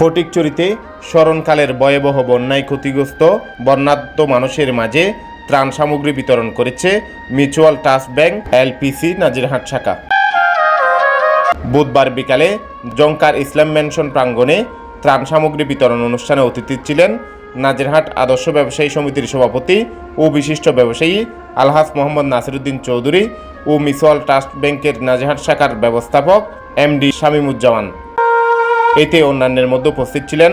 ফটিকচুরিতে স্মরণকালের ভয়াবহ বন্যায় ক্ষতিগ্রস্ত বন্যাত্ম মানুষের মাঝে ত্রাণ সামগ্রী বিতরণ করেছে mutual trust bank, LPC, Nazirhat শাখা। বুধবার বিকালে জঙ্কার ইসলাম মেনশন প্রাঙ্গণে ত্রাণ সামগ্রী বিতরণ অনুষ্ঠানে অতিথি ছিলেন নাজিরহাট আদর্শ ব্যবসায়ী সমিতির সভাপতি ও বিশিষ্ট ব্যবসায়ী আলহাস মোহাম্মদ নাসিরুদ্দিন চৌধুরী ও মিউচুয়াল ট্রাস্ট ব্যাংকের নাজিরহাট শাখার ব্যবস্থাপক এমডি শামীমুজ্জামান। এতে অন্যান্যের মধ্যে উপস্থিত ছিলেন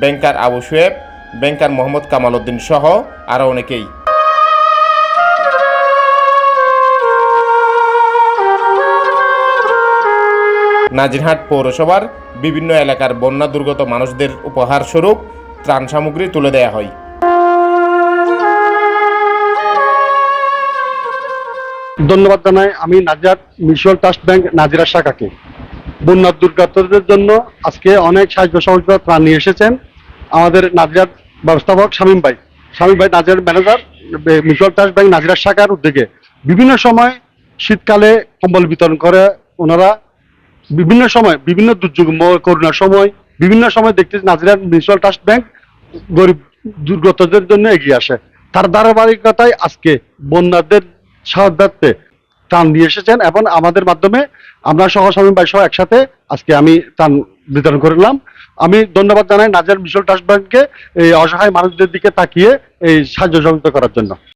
ব্যাংকার আবু শুয়েব, ব্যাংকার মোহাম্মদ কামাল উদ্দিন সহ আরও অনেকেই। নাজিরহাট পৌরসভার বিভিন্ন এলাকার বন্যা দুর্গত মানুষদের উপহার স্বরূপ ত্রাণ সামগ্রী তুলে দেয়া হয়। ধন্যবাদ জানাই আমি Nazirhat Mutual Trust Bank Nazira শাখাকে। বন্যার দুর্গতদের জন্য আজকে অনেক সাহায্য সহযোগিতা ত্রাণ নিয়ে এসেছেন আমাদের নাজিরাট ব্যবস্থাপক শামীম ভাই। শামীম ভাই Nazirhat manager Mutual Trust Bank Nazira শাখার উদ্যোগে বিভিন্ন সময় শীতকালে কম্বল বিতরণ করে ওনারা বিভিন্ন সময়, বিভিন্ন দুর্যোগ করোনার সময় বিভিন্ন সময় দেখতে নাজিরার মিউচুয়াল ট্রাস্ট ব্যাংক গরিব দুর্গতদের জন্য এগিয়ে আসে। তার ধারাবাহিকতায় আজকে বন্যাদের সাহায্যার্থে ত্রাণ নিয়ে এসেছেন এবং আমাদের মাধ্যমে আমরা সহ স্বামী ভাই সহ একসাথে আজকে আমি ত্রাণ বিতরণ করলাম আমি ধন্যবাদ জানাই নাজার মিশল ট্রাস্ট ব্যাংককে এই অসহায় মানুষদের দিকে তাকিয়ে এই সাহায্য সহযোগিতা করার জন্য।